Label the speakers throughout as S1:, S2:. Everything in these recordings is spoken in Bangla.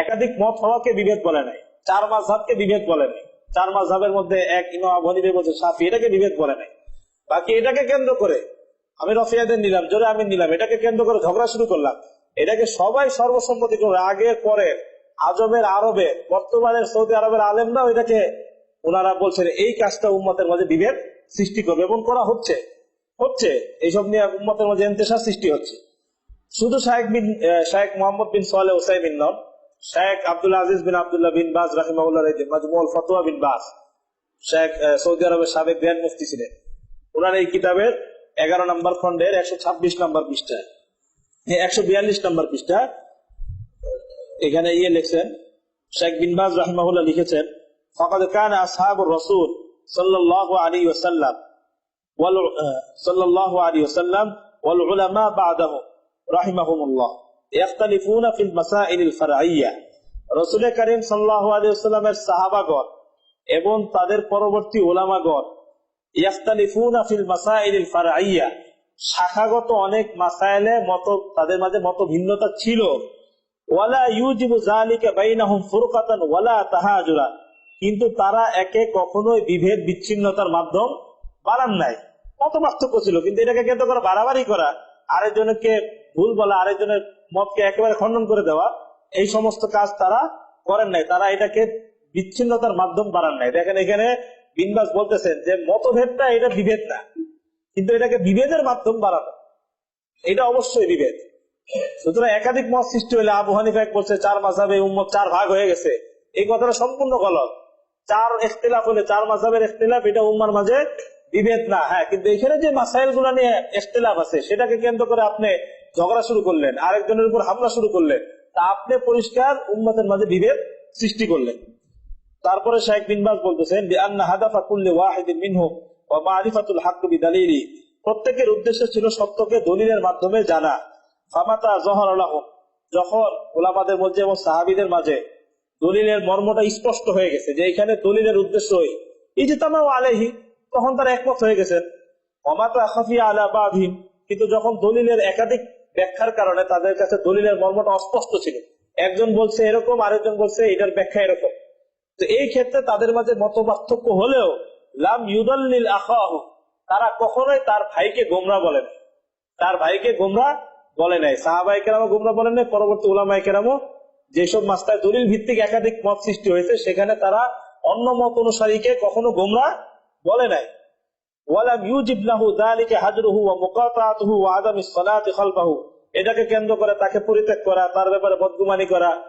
S1: একাধিক মত হওয়াকে বিভেদ বলে নাই। চার মাঝহাবকে বিভেদ বলে নাই। চার মাঝহাবের মধ্যে এক ইমাম মধ্যে সাফি, এটাকে বিভেদ বলে নাই। বাকি এটাকে কেন্দ্র করে আমি রফিয়াদের নিলাম, জোরে আমি নিলাম, এটাকে কেন্দ্র করে ঝগড়া শুরু করলাম। এটাকে সবাই সর্বসম্মতি করে আগে পরে আজমের আরবে, বর্তমানের সৌদি আরবের আলেমরাও এটাকে ওনারা বলছেন, এই কাজটা উম্মতের মাঝে বিভেদ সৃষ্টি করবে এবং করা হচ্ছে। হচ্ছে, এইসব নিয়ে উম্মতের মাঝে এন্তেসার সৃষ্টি হচ্ছে। শুধু শাহেক বিন শাহেক মোহাম্মদ বিন সোয়ালে ওসাইমিন নন শেখ আব্দুল আজিজ বিন আবদুল্লাহ বিন বাস রাহিমাউল্লাহ মাজমুল ফতোয়া বিন বাস শেখ সৌদি আরবের সাবেক গ্র্যান্ড মুফতি ছিলেন। ওনার এই কিতাবের এগারো নম্বর খন্ডের একশো ছাব্বিশ নম্বর পৃষ্ঠায় একশো বিয়াল্লিশ নম্বর পৃষ্ঠা, এখানে ইয়ে লিখছেন শেখ বিন বিনবাজ রাহমাহুল্লাহ লিখেছেন, ফকদ কান আসহাব রসুল সাল্লাহ আলী ওসাল্লাম সাল্লাহ আলী ওসাল্লাম ওয়াল উলামা বাদাহ রাহিমাহুমুল্লাহ। শাখাগত অনেক মাসাইলে মত, তাদের মাঝে মত ভিন্নতা ছিল। ওয়ালা ইউজিবু কিন্তু তারা একে কখনোই বিভেদ বিচ্ছিন্নতার মাধ্যম বাড়ান নাই। কত পার্থক্য ছিল, কিন্তু এটাকে কেন্দ্র করা বাড়াবাড়ি করা। আরেকজনকে ভুল বলা, আরেকজনের মতকে একেবারে খণ্ডন করে দেওয়া, এই সমস্ত কাজ তারা করেন নাই। তারা এটাকে বিচ্ছিন্নতার মাধ্যম বাড়ান নাই। দেখেন এখানে বিনবাস বলতেছেন যে, মতভেদটা এটা বিভেদ না, কিন্তু এটাকে বিভেদের মাধ্যম বাড়ানো এটা অবশ্যই বিভেদ। সুতরাং একাধিক মত সৃষ্টি হলে আবু হানিফা বলছে, চার মাসাবে উম্মত চার ভাগ হয়ে গেছে। এই কথাটা সম্পূর্ণ গলত চার এখতিলাফ হলে চার মাসাবের এখতিলাফ এটা উম্মার মাঝে বিভেদ না। হ্যাঁ কিন্তু এখানে যে মাসাইলগুলা নিয়ে এখতিলাফ আছে, সেটাকে কেন্দ্র করে আপনি ঝগড়া শুরু করলেন, আরেকজনের উপর হামলা শুরু করলেন, তা আপনি পরিষ্কার উম্মতের মাঝে বিভেদ সৃষ্টি করলেন। তারপরে শেখ বিনবাজ বলতেছেন প্রত্যেকের উদ্দেশ্য ছিল সত্যকে দলিলের মাধ্যমে জানা। ফামাতা জহর যখন ওলামাদের মধ্যে এবং সাহাবিদের মাঝে দলিলের মর্মটা স্পষ্ট হয়ে গেছে, যে এখানে দলিলের উদ্দেশ্যই। এই যে তামাও আলেহি তখন তারা একমত হয়ে গেছেন অমাতা খাফিয়া আলা বাহিম কিন্তু যখন দলিলের একাধিক ব্যাখ্যার কারণে তাদের কাছে দলিলের মর্মটা অস্পষ্ট ছিল। একজন বলছে এরকম, আরেকজন বলছে এটার ব্যাখ্যা এরকম। তো এই ক্ষেত্রে তাদের মাঝে মত পার্থক্য হলেও, লাম ইউদল্লিল আখাহ, তারা কখনোই তার ভাইকে গোমরা বলে নাই। তার ভাইকে গোমরা বলে নাই। সাহাবাই কেরামও গোমরা বলেন নাই, পরবর্তী উলামাই কেরামও যেসব মাস্টার দলিল ভিত্তিক একাধিক মত সৃষ্টি হয়েছে, সেখানে তারা অন্য মত অনুসারীকে কখনো গোমরা বলে নাই। এটাকে কেন্দ্র করে তাকে পরিত্যাগ করা, তার ব্যাপারে বদগুমানি করা,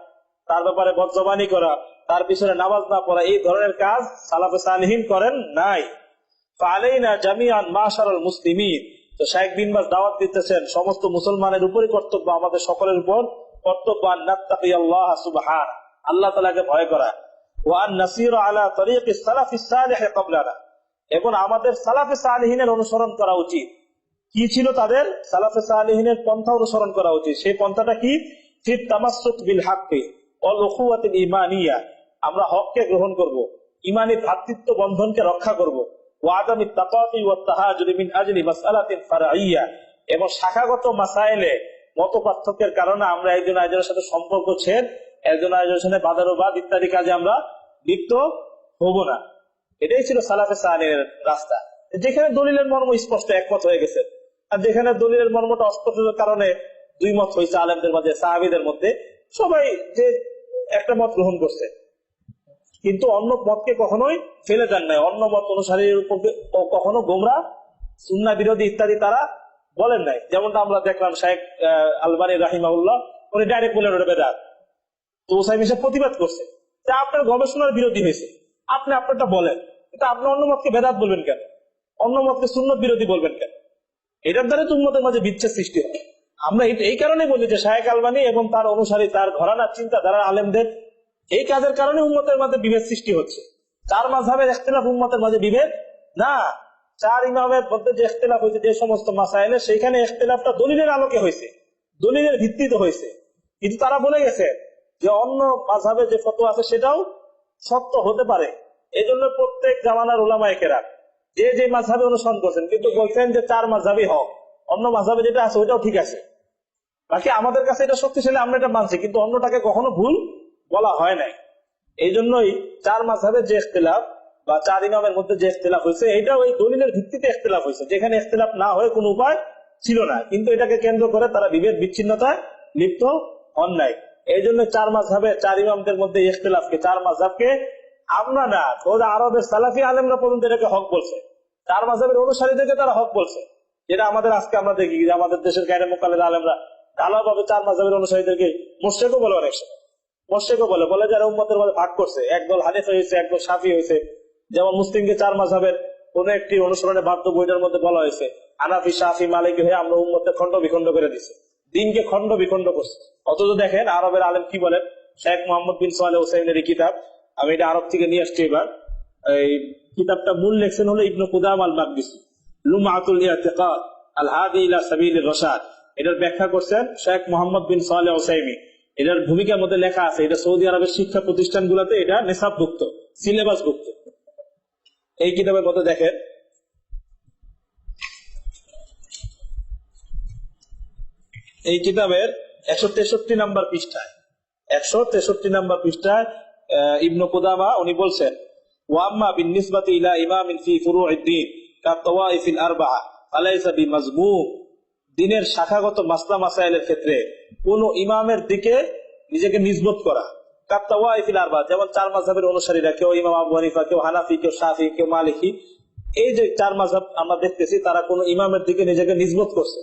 S1: তার ব্যাপারে বদজবানি করা, তার পিছনে নামাজ না পড়া, এই ধরনের কাজ সালাফে করেন নাই। জামিয়ান মুসলিমিন। তো বিন বাজ দাওয়াত দিতেছেন, সমস্ত মুসলমানের উপরই কর্তব্য, আমাদের সকলের উপর কর্তব্য নাত্তাকি আল্লাহ সুবহান, আল্লাহ তাআলাকে ভয় করা। ওয়া আন নাসির আলা তরিকি সালাফিস এবং আমাদের সালাফে সালিহিনের অনুসরণ করা উচিত। কি ছিল তাদের? সালাফে সালিহিনের পন্থা অনুসরণ করা উচিত। সেই পন্থাটা কি? তামাসুক বিল হাক্কি ইমানিয়া। আমরা হককে গ্রহণ করব, ইমানি ভ্রাতৃত্ব বন্ধনকে রক্ষা করব। ওয়াদামি তাকাতি মিন আজলি মাসআলাতিন ফারাইয়া এবং শাখাগত মাসাইলে মত পার্থক্যের কারণে আমরা একজন আরেকজনের সাথে সম্পর্ক ছেদ, একজন আরেকজনের সাথে বাদানুবাদ ইত্যাদি কাজে আমরা লিপ্ত হব না। এটাই ছিল সালাফে সালের রাস্তা। যেখানে দলিলের মর্ম স্পষ্ট একমত হয়ে গেছে। আর যেখানে দলিলের মর্মটা অস্পষ্টতার কারণে দুই মত হয়েছে আলেমদের মধ্যে সাহাবিদের মধ্যে। সবাই যে একটা মত গ্রহণ করছে। কিন্তু অন্য মতকে কখনোই ফেলে দেন নাই। অন্য মত অনুসারীর উপর কখনো গোমরা, সুন্না বিরোধী ইত্যাদি তারা বলেন নাই। যেমনটা আমরা দেখলাম শাহেক আলবানী রাহিমাউল্লাহ উনি ডাইরেক্ট বলেন ওটা তো ওসাইম হিসেবে প্রতিবাদ করছে। আপনার গবেষণার বিরোধী হয়েছে। আপনি আপনারটা বলেন। কিন্তু আপনি অন্য মতকে বেদাত বলবেন কেন? অন্য মতকে শূন্য বিরোধী বলবেন কেন? এটার দ্বারা উন্মতের মাঝে বিচ্ছেদ সৃষ্টি হয়। আমরা এই- কারণে বলি যে শাহেক আলবানী এবং তার অনুসারী, তার ঘরানার চিন্তাধারা আলেমদের এই কাজের কারণে উন্মতের মাঝে বিভেদ সৃষ্টি হচ্ছে। চার মাঝহের এখতলাফ উন্মতের মাঝে বিভেদ? না। চার ইমামের মধ্যে যে এখতলাফ হয়েছে, যে সমস্ত মাসাইলে সেখানে এখতলাফটা দলিলের আলোকে হয়েছে। দলিলের ভিত্তিতে হয়েছে। কিন্তু তারা বলে গেছে যে অন্য মাঝাবে যে ফটো আছে, সেটাও সত্য হতে পারে। এই জন্য প্রত্যেক জামানার ওলামায়কেরা যে যে মাঝাবে অনুসরণ করছেন, কিন্তু বলছেন যে চার মাঝাবি হক। অন্য মাঝাবে যেটা আছে, ওইটাও ঠিক আছে। বাকি আমাদের কাছে এটা শক্তিশালী, আমরা এটা মানছি, কিন্তু অন্যটাকে কখনো ভুল বলা হয় নাই। এই জন্যই চার মাঝহের যে ইখতিলাফ বা চার ইমামের মধ্যে যে ইখতিলাফ হয়েছে এটা ওই দলিলের ভিত্তিতে ইখতিলাফ হয়েছে। যেখানে ইখতিলাফ না হয়ে কোনো উপায় ছিল না, কিন্তু এটাকে কেন্দ্র করে তারা বিভেদ বিচ্ছিন্নতায় লিপ্ত নাই। এই জন্য চার মাঝহাবে চার ইমামদের মধ্যে ইখতিলাফকে চার মাঝহাবকে আমরা না ওরা আরবের সালাফি আলেমরা পর্যন্ত এটাকে হক বলছে। চার মাঝহাবের অনুসারীদেরকে তারা হক বলছে। যেটা আমাদের আজকে আমরা দেখি যে আমাদের দেশের গায়ে মোকালেদ আলেমরা আলাদাভাবে চার মাঝহাবের অনুসারীদেরকে মোর্শেকও বলে অনেক সময়। মোর্শেকও বলে বলে যারা উম্মতের মধ্যে ভাগ করছে। একদল হানিফ হয়েছে, একদল সাফি হয়েছে। যেমন মুসলিমকে চার মাঝহাবের কোন একটি অনুসরণে বাধ্য বইটার মধ্যে বলা হয়েছে। আনাফি সাফি মালিক হয়ে আমরা উম্মতে খণ্ড বিখণ্ড করে দিছি। দিনকে খণ্ড বিখণ্ড করছে। অথচ দেখেন আরবের আলেম কি বলেন? শেখ মোহাম্মদ বিন সোহালে হোসেনের এই কিতাব, আমি এটা আরব থেকে নিয়ে আসছি এবার। এই কিতাবটা মূল লেখছেন হলো ইবনু কুদাম আল মাকদিসি লুমাতুল ইআতিকাদ আল হাদি ইলা রশাদ। এটার ব্যাখ্যা করছেন শেখ মোহাম্মদ বিন সোহালে হোসাইমি এটার ভূমিকার মধ্যে লেখা আছে, এটা সৌদি আরবের শিক্ষা প্রতিষ্ঠানগুলোতে এটা নেশাবভুক্ত, সিলেবাসভুক্ত। এই কিতাবের মধ্যে দেখেন এই কিতাবের একশো তেষট্টি নাম্বার পৃষ্ঠায়, একশো তেষট্টি নাম্বার পৃষ্ঠায় ইবনু কুদামা উনি বলছেন ওয়াম্মা বিন নিসবাতি ইলা ইমামিন ফি আলাইসা দিনের শাখাগত মাসলা মাসাইলের ক্ষেত্রে কোন ইমামের দিকে নিজেকে নিজবত করা কাত্তাওয়াইফিল আরবা যেমন চার মাযহাবের অনুসারীরা, কেউ ইমাম আবু হানিফা, কেউ হানাফি, কেউ শাফি, কেউ মালিকি, এই যে চার মাযহাব আমরা দেখতেছি, তারা কোন ইমামের দিকে নিজেকে নিজবত করছে।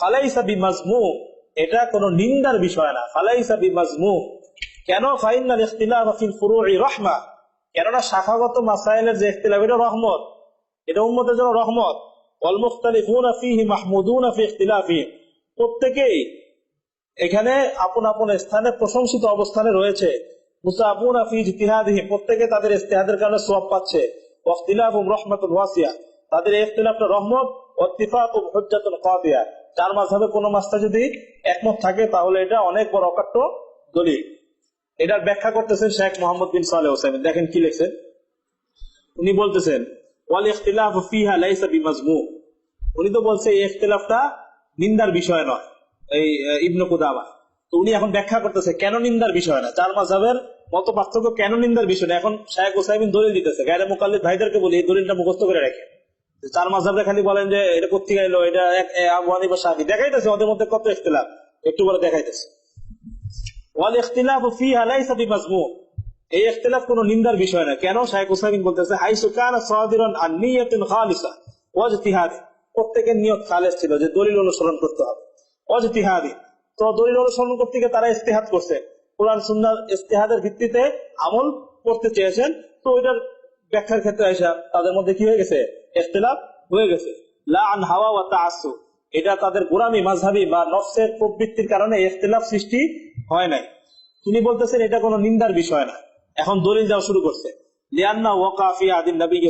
S1: ফালাইসা এটা নিন্দার বিষয় না। ফালাইসা কেন ফাইনাল ইখতিলাফ ফিল ফুরুই রাহমা? কেননা শাখাগত যে ইখতিলাফ, এটা রহমত। এটা উম্মতের জন্য রহমত। ওয়াল ফীহি ফি ইখতিলাফিহিম প্রত্যেকেই এখানে আপন আপন স্থানে প্রশংসিত অবস্থানে রয়েছে। মুসাফুনা ফি ইজতিহাদিহিম, প্রত্যেকে তাদের ইজতিহাদের কারণে সওয়াব পাচ্ছে। ওয়াখতিলাফুম রাহমাতুল ওয়াসিয়া। তাদের ইখতিলাফটা রহমত ওয়াত্তিফাকুম হুজ্জাতুল কাদিয়া। চার মাযহাবে কোন মাসটা যদি একমত থাকে, তাহলে এটা অনেক বড় অকাট্য দলিল। এটার ব্যাখ্যা করতেছেন শেখ মোহাম্মদ বিন সালেহ হোসেন। দেখেন কি লিখছেন? উনি বলতেছেন উনি তো বলছে, এই ইখতিলাফটা নিন্দার বিষয় নয়, এই ইবনু কুদামা। তো উনি এখন ব্যাখ্যা করতেছে, কেন নিন্দার বিষয় না? চার মাযহাবের মত পার্থক্য কেন নিন্দার বিষয় না? এখন শাহেখ ওসাইমিন দলিল দিতেছে। গায়রে মুকাল্লিদ ভাইদেরকে বলি, এই দলিলটা মুখস্থ করে রাখে। চার মাযহাবে খালি বলেন যে এটা কোথেকে এলো এটা আবু হানিফা শাফি দেখাইতেছে, ওদের মধ্যে কত ইখতিলাফ? একটু বলে দেখাইতেছে। ওয়াল বিমাজমু' এই কোনো নিন্দার বিষয় না। কেন? উসাইমিন বলতেছে সাদিরান আন নিয়াতিন খালিসা প্রত্যেকের নিয়ত ছিল যে দলিল অনুসরণ করতে হবে। তো দলিল অনুসরণ করতে গিয়ে তারা ইস্তেহাদ করছে। কোরআন ভিত্তিতে আমল করতে চেয়েছেন। তো ওইটার ব্যাখ্যার ক্ষেত্রে এসে তাদের মধ্যে কি হয়ে গেছে? ইখতিলাফ হয়ে গেছে। এটা তাদের গোরামি মাঝহাবি বা নফসের প্রবৃত্তির কারণে সৃষ্টি হয় নাই। তিনি বলতেছেন, এটা কোনো নিন্দার বিষয় না। এখন দলিল শুরু করছে। লিয়ান্না ওয়াকা ফি আদিন নবী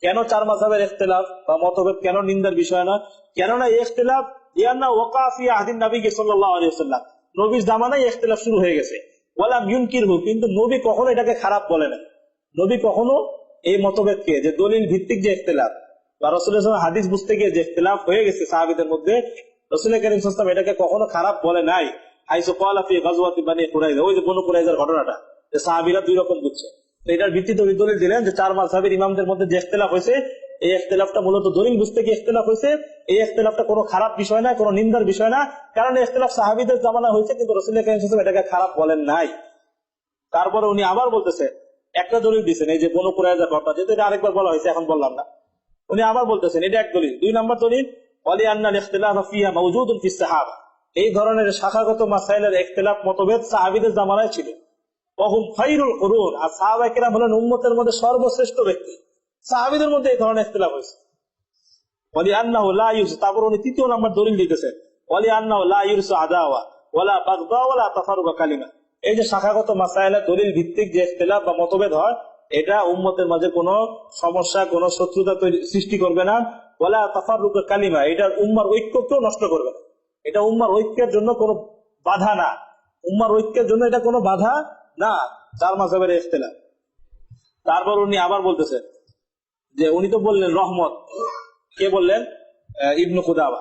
S1: কেন চার মাযহাবের ইখতিলাফ বা মতভেদ কেন নিন্দার বিষয় না? কেননা এই লিয়ান্না ওয়াকা ফি আদিন নবী সাল্লাল্লাহু আলাইহি নবীর জামানায় ইখতিলাফ শুরু হয়ে গেছে। ওয়ালা ইউনকিরহু, কিন্তু নবী কখনো এটাকে খারাপ বলে না নবী কখনো এই মতভেদকে যে দলিল ভিত্তিক যে ইখতিলাফ, বা রসুলের হাদিস বুঝতে গিয়ে যে ইখতিলাফ হয়ে গেছে সাহাবিদের মধ্যে, রসুল করিম সাল্লাম এটাকে কখনো খারাপ বলে নাই। হাইসু কলা ফি গাজওয়াতি বানি কুরাইজা ওই যে বনু কুরাইজার ঘটনাটা, যে সাহাবিরা দুই রকম বুঝছে। এটার ভিত্তিতে উনি দলিল দিলেন যে চার ইমামদের মধ্যে যে হয়েছে, এই মূলত দলিল বুঝতে গিয়ে হয়েছে। এই ইখতিলাফটা কোনো খারাপ বিষয় না, কোনো নিন্দার বিষয় না, কারণ এই ইখতিলাফ সাহাবিদের জামানা হয়েছে, কিন্তু রসুল করিম সাল্লাম এটাকে খারাপ বলেন নাই। তারপরে উনি আবার বলতেছে একটা দলিল দিচ্ছেন এই যে বনু কুরাইজার ঘটনা যেহেতু এটা আরেকবার বলা হয়েছে, এখন বললাম না। উনি আবার বলতেছেন, এটা এক দলিল। দুই নম্বর দলিল, ওয়ালি আন্নাল ফিহা ফিস সাহাবা। এই ধরনের শাখাগত মাসাইলের মতভেদ সাহাবীদের জামানায় ছিল। কুরুন, আর সাহাবায়ে কেরাম হলেন উম্মতের মধ্যে সর্বশ্রেষ্ঠ ব্যক্তি। সাহাবীদের মধ্যে এই ধরনের ইখতিলাফ হয়েছে। ওয়ালি আন্নাহু লা ইউস তারপর উনি তৃতীয় নম্বর দলিল দিতেছেন। ওয়ালি আন্নাহু লা ইউসু আদাওয়া, ওয়ালা বাগদা, ওয়ালা তাফারুকা কালিমা। এই যে শাখাগত মাসাইলের দলিল ভিত্তিক যে ইখতিলাফ বা মতভেদ হয়, এটা উম্মতের মাঝে কোনো সমস্যা, কোনো শত্রুতা সৃষ্টি করবে না। ওয়ালা তাফারুকা কালিমা, এটার উম্মার ঐক্যকেও নষ্ট করবে না। এটা উম্মার ঐক্যের জন্য কোনো বাধা না। উম্মার ঐক্যের জন্য এটা কোনো বাধা না চার মাসাবের ইখতিলাফ। তারপর উনি আবার বলতেছেন যে, উনি তো বললেন রহমত। কে বললেন? ইবনু কুদাবা।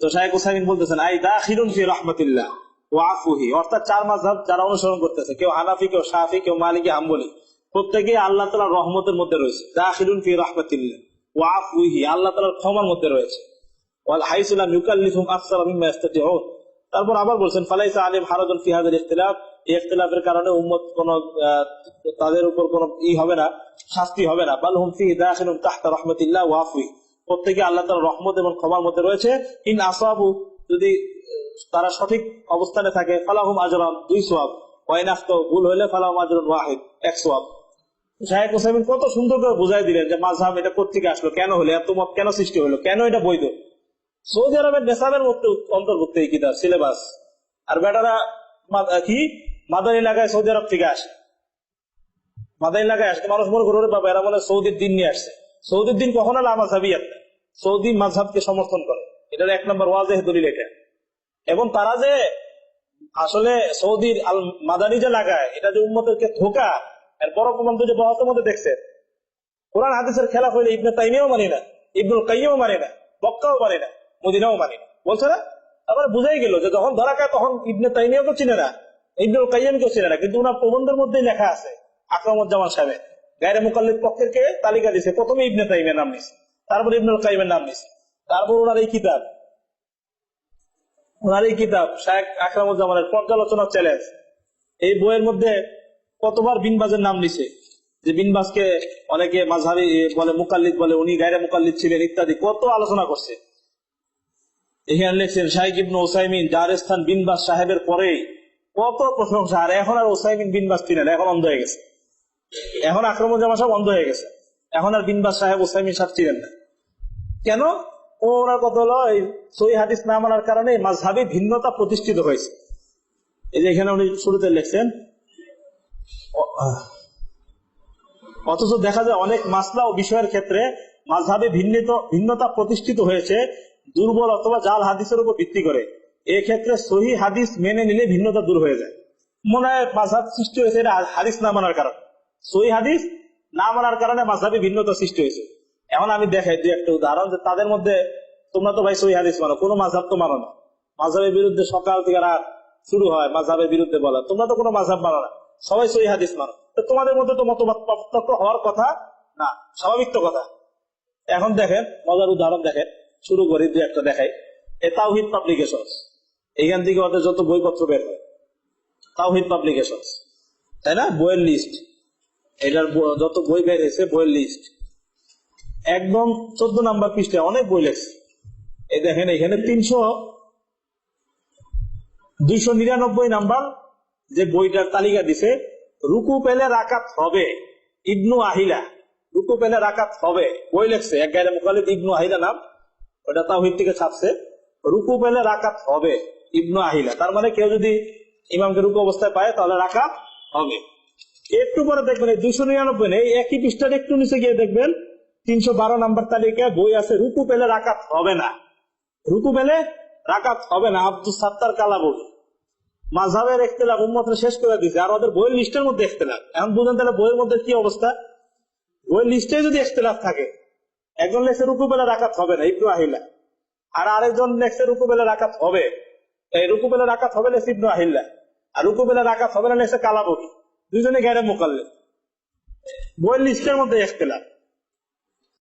S1: তো শাহেক হুসাইন বলতেছেন, আই দাখিলুন ফি রহমতিল্লাহ। ওয়াফুহি, অর্থাৎ চার মাঝহাব যারা অনুসরণ করতেছে, কেউ হানাফি, কেউ শাফি, কেউ মালিকি, হাম্বলি, প্রত্যেকেই আল্লাহ তালার রহমতের মধ্যে রয়েছে। দাখিলুন ফি ওয়াফুহি, আল্লাহ তালার ক্ষমার মধ্যে রয়েছে। ওয়াল ইউকাল্লিফুম মিম্মা তারপর আবার বলছেন, ফালাইসা আলিম হারাদুল ফি ইখতিলাফ। এই ইখতিলাফের কারণে উম্মত কোন তাদের উপর কোন ই হবে না, শাস্তি হবে না। বাল হুম ফি দাখিলুন তাহতা প্রত্যেকে আল্লাহ তাআলার রহমত এবং ক্ষমার মধ্যে রয়েছে। ইন আসাবু, যদি তারা সঠিক অবস্থানে থাকে, ফালাহুম আজরান, দুই সোয়াব। ওয়াইনাফত ভুল হইলে ফালাহুম আজরুন ওয়াহিদ, এক সোয়াব। শাহেক হোসাইমিন কত সুন্দর করে বুঝাই দিলেন যে মাঝহাব এটা কোথেকে আসলো, কেন হলো, এত মত কেন সৃষ্টি হলো, কেন এটা বৈধ? সৌদি আরবের নেশাবের মধ্যে অন্তর্ভুক্ত এই কিতাব, সিলেবাস। আর বেটারা কি? মাদার এলাকায় সৌদি আরব থেকে আসে। মাদার এলাকায় আসে মানুষ মনে করে বাবা, এরা বলে সৌদির দিন নিয়ে আসছে। সৌদির দিন কখন হলো একটা সৌদি মাঝহাবকে সমর্থন করে। এটার এক নম্বর ওয়াজেহ দলিল এটা। এবং তারা যে আসলে সৌদির আল মাদানি যে লাগায়, এটা যে উন্মতকে ধোকা, এর বড় প্রমাণ তো যে বহতের মধ্যে দেখছে কোরআন হাদিসের খেলা হইলে ইবনে তাইমিয়াও মানি না, ইবনুল কাইয়ও মানি না বক্কাও মানি না, মদিনাও মানি না। বলছে না? তারপরে বুঝাই গেল যে যখন ধরা খায় তখন ইবনে তাইমিয়াও তো চিনে না, ইবনুল কাইয়মকেও চিনে না, কিন্তু ওনার প্রবন্ধের মধ্যেই লেখা আছে, আকরামুজ্জামান সাহেব, গায়রে মুকাল্লিদ পক্ষের কে? তালিকা দিছে। প্রথমে ইবনে তাইমের নাম নিছে, তারপর ইবনুল কাইমের নাম নিছে, তারপর ওনার এই কিতাব। এই কিতাব শাহেখ আকরামুজ্জামানের পর্যালোচনা চ্যালেঞ্জ এই বইয়ের মধ্যে কতবার বিনবাজের নাম নিছে? যে বিনবাজকে অনেকে মাঝহাবি বলে মুকাল্লিদ বলে, উনি গায়রে মুকাল্লিদ ছিলেন ইত্যাদি, কত আলোচনা করছে। এখানে লিখছেন শাহিক ইবনু ওসাইমিন বিনবাজ সাহেবের পরেই। কত প্রশংসা, আর এখন আর ওসাইমিন বিনবাজ ছিলেন, এখন অন্ধ হয়ে গেছে। এখন হয়ে গেছে। এখন আর বিনবাজ সাহেব ওসাইমিন সাহেব ছিলেন না। কেন? ওনার কথা হলো সই হাদিস না মানার কারণে মাঝহাবি ভিন্নতা প্রতিষ্ঠিত হয়েছে। এই যে এখানে উনি শুরুতে লিখছেন, অথচ দেখা যায় অনেক মাসলা ও বিষয়ের ক্ষেত্রে মাঝহাবে ভিন্নিত ভিন্নতা প্রতিষ্ঠিত হয়েছে, দুর্বল অথবা জাল হাদিসের উপর ভিত্তি করে। এক্ষেত্রে সহি হাদিস মেনে নিলে ভিন্নতা দূর হয়ে যায়। মনে হয় মাঝহাব সৃষ্টি হয়েছে এটা হাদিস না মানার কারণে। সহি হাদিস না মানার কারণে মাঝহাবে ভিন্নতা সৃষ্টি হয়েছে। এখন আমি দেখাই দু একটা উদাহরণ যে তাদের মধ্যে, তোমরা তো ভাই সহি হাদিস মানো, কোনো মাঝহাব তো মানো না। মাঝহাবের বিরুদ্ধে সকাল থেকে রাত শুরু হয়, মাঝহাবের বিরুদ্ধে বলা। তোমরা তো কোনো মাঝহাব মানো না। সবাই সহি হাদিস মানো। তো তোমাদের মধ্যে তো মতবাদ পার্থক্য হওয়ার কথা না, স্বাভাবিক তো কথা। এখন দেখেন, মজার উদাহরণ দেখেন, শুরু করি, দু একটা দেখাই। এ তাওহিদ পাবলিকেশন এইখান থেকে ওদের যত বইপত্র বের হয়। তাওহিদ পাবলিকেশন তাই না? বইয়ের লিস্ট এটার যত বই বের হয়েছে, বইয়ের লিস্ট একদম চোদ্দ নাম্বার পৃষ্ঠায় অনেক বই লেখছে। এই দেখেন, এখানে তিনশো দুইশো নিরানব্বই নাম্বার যে বইটার তালিকা দিছে, রুকু পেলে রাকাত হবে, ইবনু আহিলা। রুকু পেলে রাকাত হবে, বই লেখছে, এক গায়ে মুখালিদ ইবনু আহিলা নাম, ওটা তাওহিদ থেকে ছাপছে। রুকু পেলে রাকাত হবে, ইবনু আহিলা। তার মানে কেউ যদি ইমামকে রুকু অবস্থায় পায়, তাহলে রাকাত হবে। একটু পরে দেখবেন, এই দুইশো নিরানব্বই নেই একই পৃষ্ঠার একটু নিচে গিয়ে দেখবেন তিনশো বারো নাম্বার তালিকায় বই আছে, রুকু পেলে রাকাত হবে না। রুকু পেলে রাকাত হবে না আব্দুল সাত্তার কালা বই মাঝহাবের ইখতিলাফ উম্মতরা শেষ করে দিছে, আর ওদের বইয়ের লিস্টের মধ্যে ইখতিলাফ। এখন বুঝেন তাহলে বইয়ের মধ্যে কি অবস্থা? বইয়ের লিস্টে যদি ইখতিলাফ থাকে, একজন লেখছে রুকু বেলা রাকাত হবে না, ইবনু আহিল্লা। আর আরেকজন লেখছে রুকু বেলা রাকাত হবে। এই রুকু বেলা রাকাত হবে লেখছে ইবনু আহিল্লা। আর রুকু বেলা রাকাত হবে না লেখছে কালাবকি দুজনে গেড়ে মোকাল্লে বইয়ের লিস্টের মধ্যে ইখতিলাফ।